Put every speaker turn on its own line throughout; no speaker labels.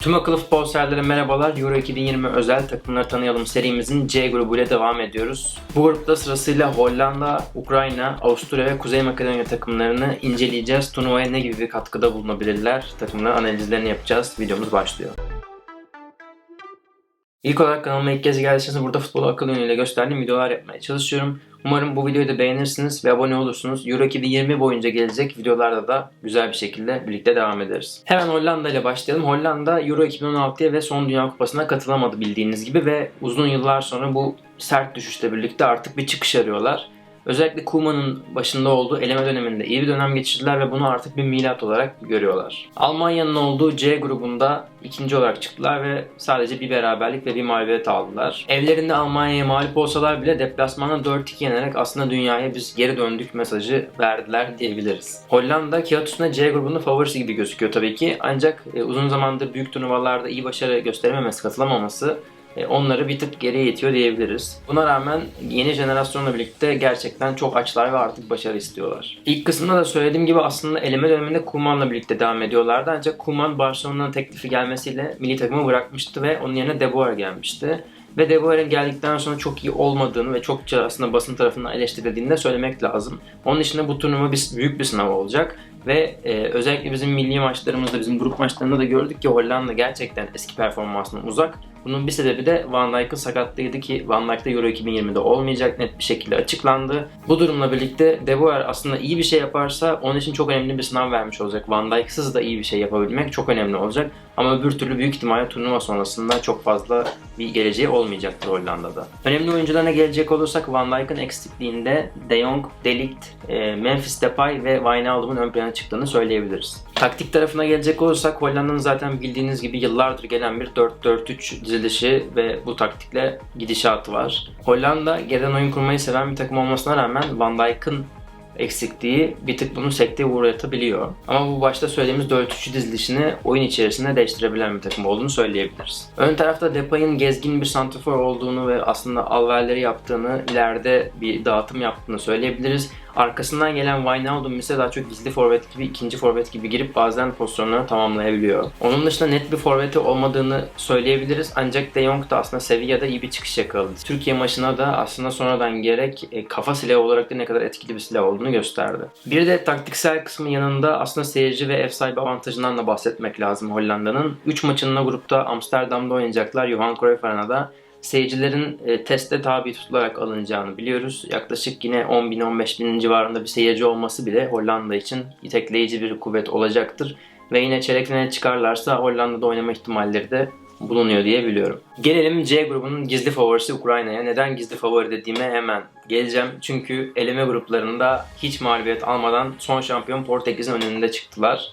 Tüm akıllı futbol severlere merhabalar. Euro 2020 özel takımları tanıyalım serimizin C grubu ile devam ediyoruz. Bu grupta sırasıyla Hollanda, Ukrayna, Avusturya ve Kuzey Makedonya takımlarını inceleyeceğiz. Turnuvaya ne gibi bir katkıda bulunabilirler? Takımların analizlerini yapacağız. Videomuz başlıyor. İlk olarak kanalıma ilk kez geldiyseniz burada futbol akıl yönüyle gösterdiğim videolar yapmaya çalışıyorum. Umarım bu videoyu da beğenirsiniz ve abone olursunuz. Euro 2020 boyunca gelecek videolarda da güzel bir şekilde birlikte devam ederiz. Hemen Hollanda ile başlayalım. Hollanda Euro 2016'ya ve son Dünya Kupası'na katılamadı bildiğiniz gibi ve uzun yıllar sonra bu sert düşüşle birlikte artık bir çıkış arıyorlar. Özellikle Koeman'ın başında olduğu eleme döneminde iyi bir dönem geçirdiler ve bunu artık bir milat olarak görüyorlar. Almanya'nın olduğu C grubunda ikinci olarak çıktılar ve sadece bir beraberlik ve bir mağlubiyet aldılar. Evlerinde Almanya'ya mağlup olsalar bile deplasmanda 4-2 yenerek aslında dünyaya biz geri döndük mesajı verdiler diyebiliriz. Hollanda kağıt üstünde C grubunda favorisi gibi gözüküyor tabii ki ancak e, uzun zamandır büyük turnuvalarda iyi başarı gösterememesi, katılamaması onları bir tık geriye itiyor diyebiliriz. Buna rağmen yeni jenerasyonla birlikte gerçekten çok açlar ve artık başarı istiyorlar. İlk kısımda da söylediğim gibi aslında eleme döneminde Koeman'la birlikte devam ediyorlardı ancak Koeman Barcelona'nın teklifi gelmesiyle milli takımı bırakmıştı ve onun yerine De Boer gelmişti. Ve De Boer'in geldikten sonra çok iyi olmadığını ve çokça aslında basın tarafından eleştirildiğini de söylemek lazım. Onun dışında bu turnuva bir, büyük bir sınav olacak. Ve e, özellikle bizim milli maçlarımızda, bizim grup maçlarında da gördük ki Hollanda gerçekten eski performansından uzak. Bunun bir sebebi de Van Dijk'ın sakatlığıydı ki Van Dijk de Euro 2020'de olmayacak net bir şekilde açıklandı. Bu durumla birlikte De Boer aslında iyi bir şey yaparsa onun için çok önemli bir sınav vermiş olacak. Van Dijk'sız da iyi bir şey yapabilmek çok önemli olacak. Ama öbür türlü büyük ihtimalle turnuva sonrasında çok fazla bir geleceği olmayacaktır Hollanda'da. Önemli oyuncularına gelecek olursak Van Dijk'ın eksikliğinde De Jong, De Ligt, e, Memphis Depay ve Wijnaldum'un ön plana çıktığını söyleyebiliriz. Taktik tarafına gelecek olursak Hollanda'nın zaten bildiğiniz gibi yıllardır gelen bir 4-4-3 dizilişi ve bu taktikle gidişatı var. Hollanda geriden oyun kurmayı seven bir takım olmasına rağmen Van Dijk'ın eksikliği bir tık bunu sekteye uğratabiliyor. Ama bu başta söylediğimiz 4-3 dizilişini oyun içerisinde değiştirebilen bir takım olduğunu söyleyebiliriz. Ön tarafta Depay'ın gezgin bir santrafor olduğunu ve aslında alverleri yaptığını, ileride bir dağıtım yaptığını söyleyebiliriz. Arkasından gelen Wijnaldum ise daha çok gizli forvet gibi, ikinci forvet gibi girip bazen pozisyonları tamamlayabiliyor. Onun dışında net bir forveti olmadığını söyleyebiliriz ancak De Jong da aslında Sevilla'da iyi bir çıkış yakaladı. Türkiye maçına da aslında sonradan gerek e, kafa silahı olarak da ne kadar etkili bir silah olduğunu gösterdi. Bir de taktiksel kısmı yanında aslında seyirci ve ev sahibi avantajından da bahsetmek lazım Hollanda'nın. 3 maçında grupta Amsterdam'da oynayacaklar Johan Cruyff Arena'da seyircilerin e, teste tabi tutularak alınacağını biliyoruz. Yaklaşık yine 10 bin 15 binin civarında bir seyirci olması bile Hollanda için itekleyici bir kuvvet olacaktır. Ve yine çeyrek finale çıkarlarsa Hollanda'da oynama ihtimalleri de bulunuyor diye biliyorum. Gelelim C grubunun gizli favorisi Ukrayna'ya. Neden gizli favori dediğime hemen geleceğim. Çünkü eleme gruplarında hiç mağlubiyet almadan son şampiyon Portekiz'in önünde çıktılar.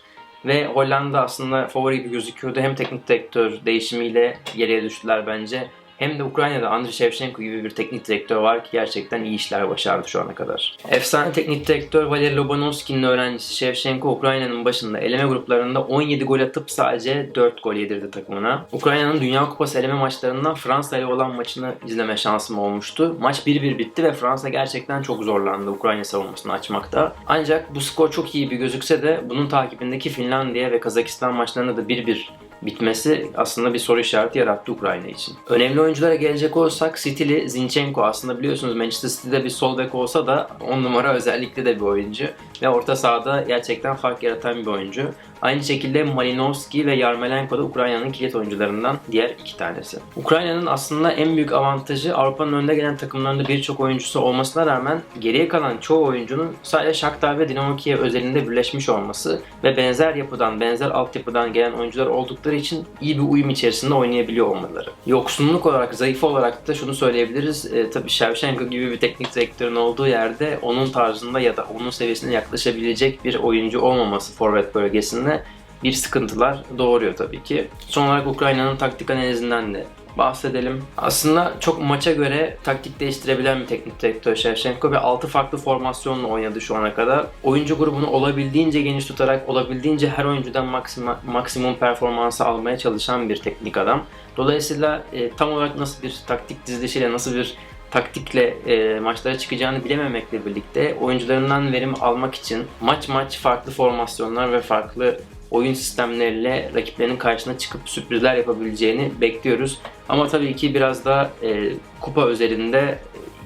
Ve Hollanda aslında favori gibi gözüküyordu. Hem teknik direktör değişimiyle geriye düştüler bence hem de Ukrayna'da Andriy Shevchenko gibi bir teknik direktör var ki gerçekten iyi işler başardı şu ana kadar. Efsane teknik direktör Valeri Lobanovski'nin öğrencisi Shevchenko Ukrayna'nın başında eleme gruplarında 17 gol atıp sadece 4 gol yedirdi takımına. Ukrayna'nın Dünya Kupası eleme maçlarından Fransa ile olan maçını izleme şansım olmuştu. Maç 1-1 bitti ve Fransa gerçekten çok zorlandı Ukrayna savunmasını açmakta. Ancak bu skor çok iyi bir gözükse de bunun takibindeki Finlandiya ve Kazakistan maçlarında da 1-1 bitmesi aslında bir soru işareti yarattı Ukrayna için. Önemli oyunculara gelecek olursak City'li Zinchenko aslında biliyorsunuz Manchester City'de bir sol bek olsa da 10 numara özellikle de bir oyuncu ve orta sahada gerçekten fark yaratan bir oyuncu. Aynı şekilde Malinovski ve Yarmolenko da Ukrayna'nın kilit oyuncularından diğer iki tanesi. Ukrayna'nın aslında en büyük avantajı Avrupa'nın önde gelen takımlarında birçok oyuncusu olmasına rağmen geriye kalan çoğu oyuncunun sadece Shakhtar ve Dinamo Kiev özelinde birleşmiş olması ve benzer yapıdan, benzer altyapıdan gelen oyuncular oldukları için iyi bir uyum içerisinde oynayabiliyor olmaları. Yoksunluk olarak, zayıf olarak da şunu söyleyebiliriz. E, tabii Shevchenko gibi bir teknik direktörün olduğu yerde onun tarzında ya da onun seviyesine yaklaşabilecek bir oyuncu olmaması forvet bölgesinde bir sıkıntılar doğuruyor tabii ki. Son olarak Ukrayna'nın taktik analizinden de bahsedelim. Aslında çok maça göre taktik değiştirebilen bir teknik direktör Shevchenko ve 6 farklı formasyonla oynadı şu ana kadar. Oyuncu grubunu olabildiğince geniş tutarak olabildiğince her oyuncudan maksimum, maksimum performansı almaya çalışan bir teknik adam. Dolayısıyla e, tam olarak nasıl bir taktik dizilişiyle nasıl bir taktikle e, maçlara çıkacağını bilememekle birlikte oyuncularından verim almak için maç maç farklı formasyonlar ve farklı oyun sistemleriyle rakiplerinin karşısına çıkıp sürprizler yapabileceğini bekliyoruz. Ama tabii ki biraz da e, kupa özelinde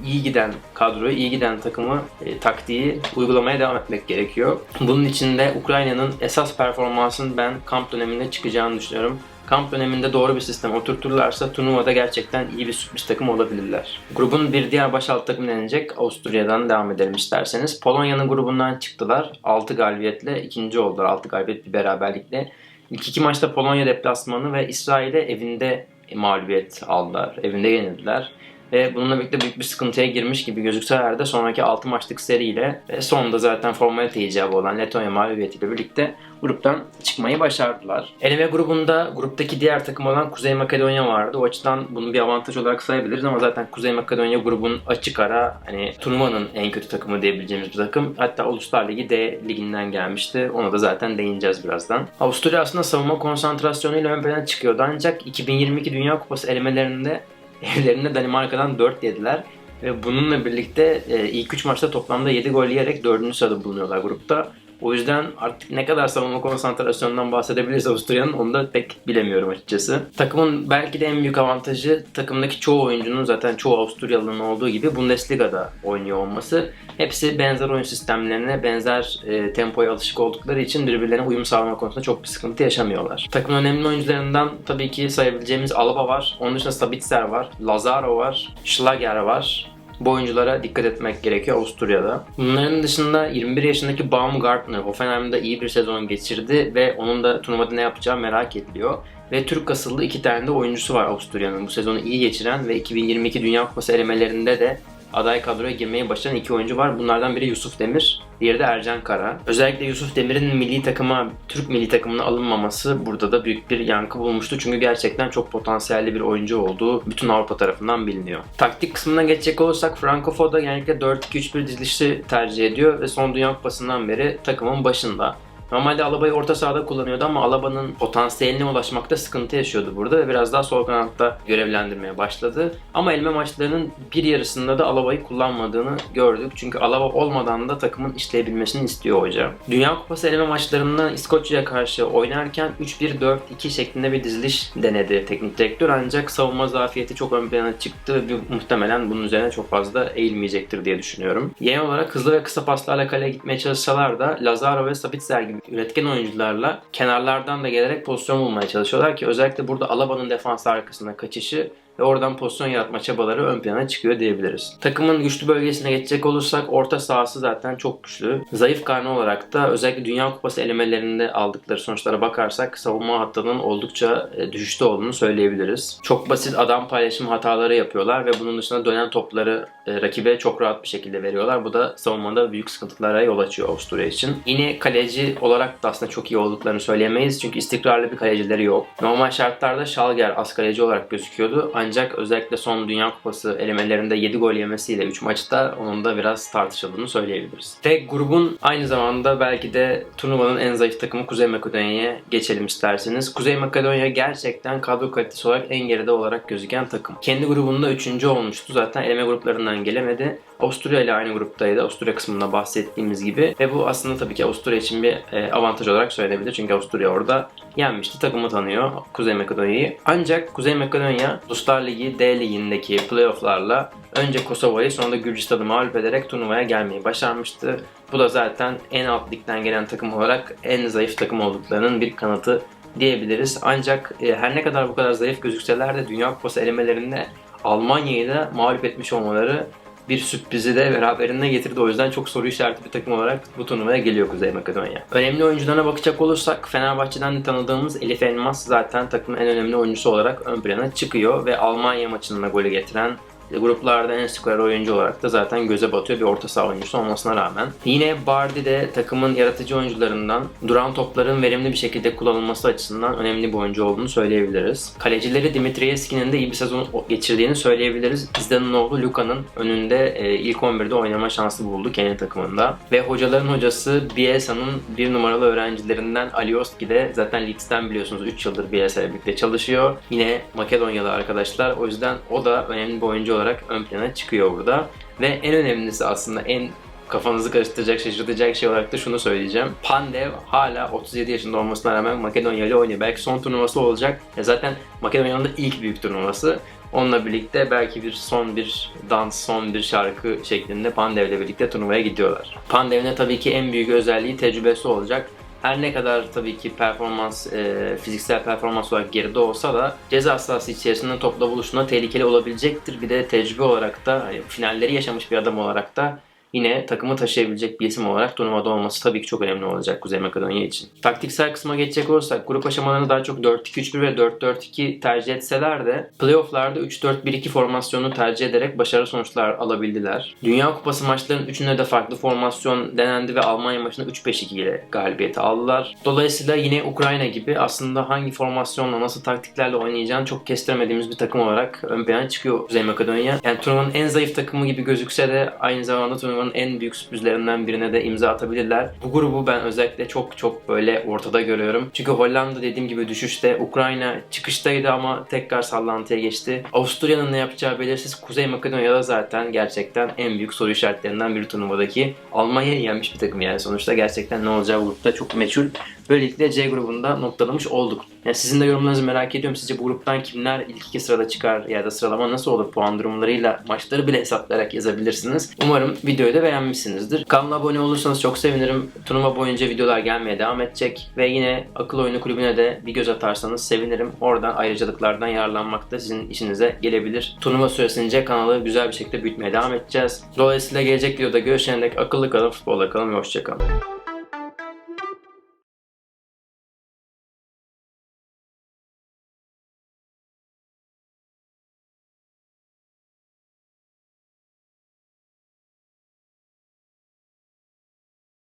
iyi giden kadroyu, iyi giden takımı, e, taktiği uygulamaya devam etmek gerekiyor. Bunun için de Ukrayna'nın esas performansın ben kamp döneminde çıkacağını düşünüyorum. Kamp döneminde doğru bir sistem oturturlarsa turnuvada gerçekten iyi bir sürpriz takım olabilirler. Grubun bir diğer baş alt takımı denecek. Avusturya'dan devam edelim isterseniz. Polonya'nın grubundan çıktılar. 6 galibiyetle ikinci oldular. 6 galibiyet bir beraberlikle. İlk iki maçta Polonya deplasmanı ve İsrail'e evinde mağlubiyet aldılar. Evinde yenildiler ve bununla birlikte büyük bir sıkıntıya girmiş gibi gözükseler de sonraki 6 maçlık seriyle ve sonunda zaten formalite icabı olan Letonya mağlubiyetiyle birlikte gruptan çıkmayı başardılar. Eleme grubunda gruptaki diğer takım olan Kuzey Makedonya vardı. O açıdan bunu bir avantaj olarak sayabiliriz ama zaten Kuzey Makedonya grubun açık ara hani turnuvanın en kötü takımı diyebileceğimiz bir takım. Hatta Uluslar Ligi D liginden gelmişti. Ona da zaten değineceğiz birazdan. Avusturya aslında savunma konsantrasyonuyla ön plana çıkıyordu ancak 2022 Dünya Kupası elemelerinde evlerinde Danimarka'dan 4 yediler. Ve bununla birlikte e, ilk 3 maçta toplamda 7 gol yiyerek 4. sırada bulunuyorlar grupta. O yüzden artık ne kadar savunma konsantrasyonundan bahsedebiliriz Avusturya'nın onu da pek bilemiyorum açıkçası. Takımın belki de en büyük avantajı takımdaki çoğu oyuncunun zaten çoğu Avusturyalı'nın olduğu gibi Bundesliga'da oynuyor olması. Hepsi benzer oyun sistemlerine, benzer e, tempoya alışık oldukları için birbirlerine uyum sağlama konusunda çok bir sıkıntı yaşamıyorlar. Takımın önemli oyuncularından tabii ki sayabileceğimiz Alaba var. Onun dışında Sabitzer var, Lazaro var, Schlager var. Bu oyunculara dikkat etmek gerekiyor Avusturya'da. Bunların dışında 21 yaşındaki Baumgartner Hoffenheim'da iyi bir sezon geçirdi ve onun da turnuvada ne yapacağı merak ediliyor. Ve Türk asıllı iki tane de oyuncusu var Avusturya'nın. Bu sezonu iyi geçiren ve 2022 Dünya Kupası elemelerinde de aday kadroya girmeye başlayan iki oyuncu var. Bunlardan biri Yusuf Demir, diğeri de Ercan Kara. Özellikle Yusuf Demir'in milli takıma, Türk milli takımına alınmaması burada da büyük bir yankı bulmuştu. Çünkü gerçekten çok potansiyelli bir oyuncu olduğu bütün Avrupa tarafından biliniyor. Taktik kısmına geçecek olursak Franco Foda genellikle 4-2-3-1 dizilişi tercih ediyor ve son Dünya Kupası'ndan beri takımın başında. Normalde Alaba'yı orta sahada kullanıyordu ama Alaba'nın potansiyeline ulaşmakta sıkıntı yaşıyordu burada ve biraz daha sol kanatta görevlendirmeye başladı. Ama elme maçlarının bir yarısında da Alaba'yı kullanmadığını gördük. Çünkü Alaba olmadan da takımın işleyebilmesini istiyor hoca. Dünya Kupası eleme maçlarında İskoçya'ya karşı oynarken 3-1-4-2 şeklinde bir diziliş denedi teknik direktör ancak savunma zafiyeti çok ön plana çıktı ve muhtemelen bunun üzerine çok fazla eğilmeyecektir diye düşünüyorum. Genel olarak hızlı ve kısa paslarla kaleye gitmeye çalışsalar da Lazaro ve Sabitzer gibi üretken oyuncularla kenarlardan da gelerek pozisyon bulmaya çalışıyorlar ki özellikle burada Alaba'nın defans arkasında kaçışı ve oradan pozisyon yaratma çabaları ön plana çıkıyor diyebiliriz. Takımın güçlü bölgesine geçecek olursak orta sahası zaten çok güçlü. Zayıf karnı olarak da özellikle Dünya Kupası elemelerinde aldıkları sonuçlara bakarsak savunma hattının oldukça e, düşüşte olduğunu söyleyebiliriz. Çok basit adam paylaşım hataları yapıyorlar ve bunun dışında dönen topları e, rakibe çok rahat bir şekilde veriyorlar. Bu da savunmada büyük sıkıntılara yol açıyor Avusturya için. Yine kaleci olarak da aslında çok iyi olduklarını söyleyemeyiz. Çünkü istikrarlı bir kalecileri yok. Normal şartlarda Schalger az kaleci olarak gözüküyordu. Ancak özellikle son Dünya Kupası elemelerinde 7 gol yemesiyle 3 maçta onun da biraz tartışıldığını söyleyebiliriz. Ve grubun aynı zamanda belki de turnuvanın en zayıf takımı Kuzey Makedonya'ya geçelim isterseniz. Kuzey Makedonya gerçekten kadro kalitesi olarak en geride olarak gözüken takım. Kendi grubunda 3. olmuştu. Zaten eleme gruplarından gelemedi. Avusturya ile aynı gruptaydı. Avusturya kısmında bahsettiğimiz gibi. Ve bu aslında tabii ki Avusturya için bir e, avantaj olarak söylenebilir. Çünkü Avusturya orada yenmişti. Takımı tanıyor Kuzey Makedonya'yı. Ancak Kuzey Makedonya Uluslar Ligi D ligindeki playofflarla önce Kosova'yı sonra da Gürcistan'ı mağlup ederek turnuvaya gelmeyi başarmıştı. Bu da zaten en alt ligden gelen takım olarak en zayıf takım olduklarının bir kanıtı diyebiliriz. Ancak e, her ne kadar bu kadar zayıf gözükseler de Dünya Kupası elemelerinde Almanya'yı da mağlup etmiş olmaları bir sürprizi de beraberinde getirdi. O yüzden çok soru işareti bir takım olarak bu turnuvaya geliyor Kuzey Makedonya. Önemli oyuncularına bakacak olursak Fenerbahçe'den de tanıdığımız Elif Elmas zaten takımın en önemli oyuncusu olarak ön plana çıkıyor ve Almanya maçında golü getiren gruplarda en skorer oyuncu olarak da zaten göze batıyor bir orta saha oyuncusu olmasına rağmen. Yine Bardi de takımın yaratıcı oyuncularından duran topların verimli bir şekilde kullanılması açısından önemli bir oyuncu olduğunu söyleyebiliriz. Kalecileri Dimitrievski'nin de iyi bir sezon geçirdiğini söyleyebiliriz. Zdane'ın oğlu Luka'nın önünde e, ilk 11'de oynama şansı buldu kendi takımında. Ve hocaların hocası Bielsa'nın bir numaralı öğrencilerinden Alioski de zaten Leeds'ten biliyorsunuz 3 yıldır Bielsa birlikte çalışıyor. Yine Makedonyalı arkadaşlar. O yüzden o da önemli bir oyuncu olarak ön plana çıkıyor burada. Ve en önemlisi aslında en kafanızı karıştıracak, şaşırtacak şey olarak da şunu söyleyeceğim. Pandev hala 37 yaşında olmasına rağmen Makedonya ile oynuyor. Belki son turnuvası olacak. Ya zaten Makedonya'nın da ilk büyük turnuvası. Onunla birlikte belki bir son bir dans, son bir şarkı şeklinde Pandev ile birlikte turnuvaya gidiyorlar. Pandev'in de tabii ki en büyük özelliği tecrübesi olacak. Her ne kadar tabii ki performans, e, fiziksel performans olarak geride olsa da ceza sahası içerisinde topla buluştuğunda tehlikeli olabilecektir. Bir de tecrübe olarak da hani finalleri yaşamış bir adam olarak da yine takımı taşıyabilecek bir isim olarak turnuvada olması tabii ki çok önemli olacak Kuzey Makedonya için. Taktiksel kısma geçecek olursak grup aşamalarını daha çok 4-2-3-1 ve 4-4-2 tercih etseler de playofflarda 3-4-1-2 formasyonu tercih ederek başarılı sonuçlar alabildiler. Dünya Kupası maçlarının üçünde de farklı formasyon denendi ve Almanya maçında 3-5-2 ile galibiyeti aldılar. Dolayısıyla yine Ukrayna gibi aslında hangi formasyonla nasıl taktiklerle oynayacağını çok kestiremediğimiz bir takım olarak ön plana çıkıyor Kuzey Makedonya. Yani turnuvanın en zayıf takımı gibi gözükse de aynı zamanda turnuvanın en büyük sürprizlerinden birine de imza atabilirler. Bu grubu ben özellikle çok çok böyle ortada görüyorum. Çünkü Hollanda dediğim gibi düşüşte, Ukrayna çıkıştaydı ama tekrar sallantıya geçti. Avusturya'nın ne yapacağı belirsiz. Kuzey Makedonya'da zaten gerçekten en büyük soru işaretlerinden biri turnuvadaki. Almanya'yı yenmiş bir takım yani sonuçta gerçekten ne olacağı grupta çok meçhul. Böylelikle C grubunda noktalamış olduk. Yani sizin de yorumlarınızı merak ediyorum. Sizce bu gruptan kimler ilk iki sırada çıkar ya da sıralama nasıl olur puan durumlarıyla maçları bile hesaplayarak yazabilirsiniz. Umarım videoyu da beğenmişsinizdir. Kanala abone olursanız çok sevinirim. Turnuva boyunca videolar gelmeye devam edecek ve yine akıl oyunu kulübüne de bir göz atarsanız sevinirim. Oradan ayrıcalıklardan yararlanmak da sizin işinize gelebilir. Turnuva süresince kanalı güzel bir şekilde büyütmeye devam edeceğiz. Dolayısıyla gelecek videoda görüşene dek akıllı kalın, futbolda kalın ve hoşçakalın.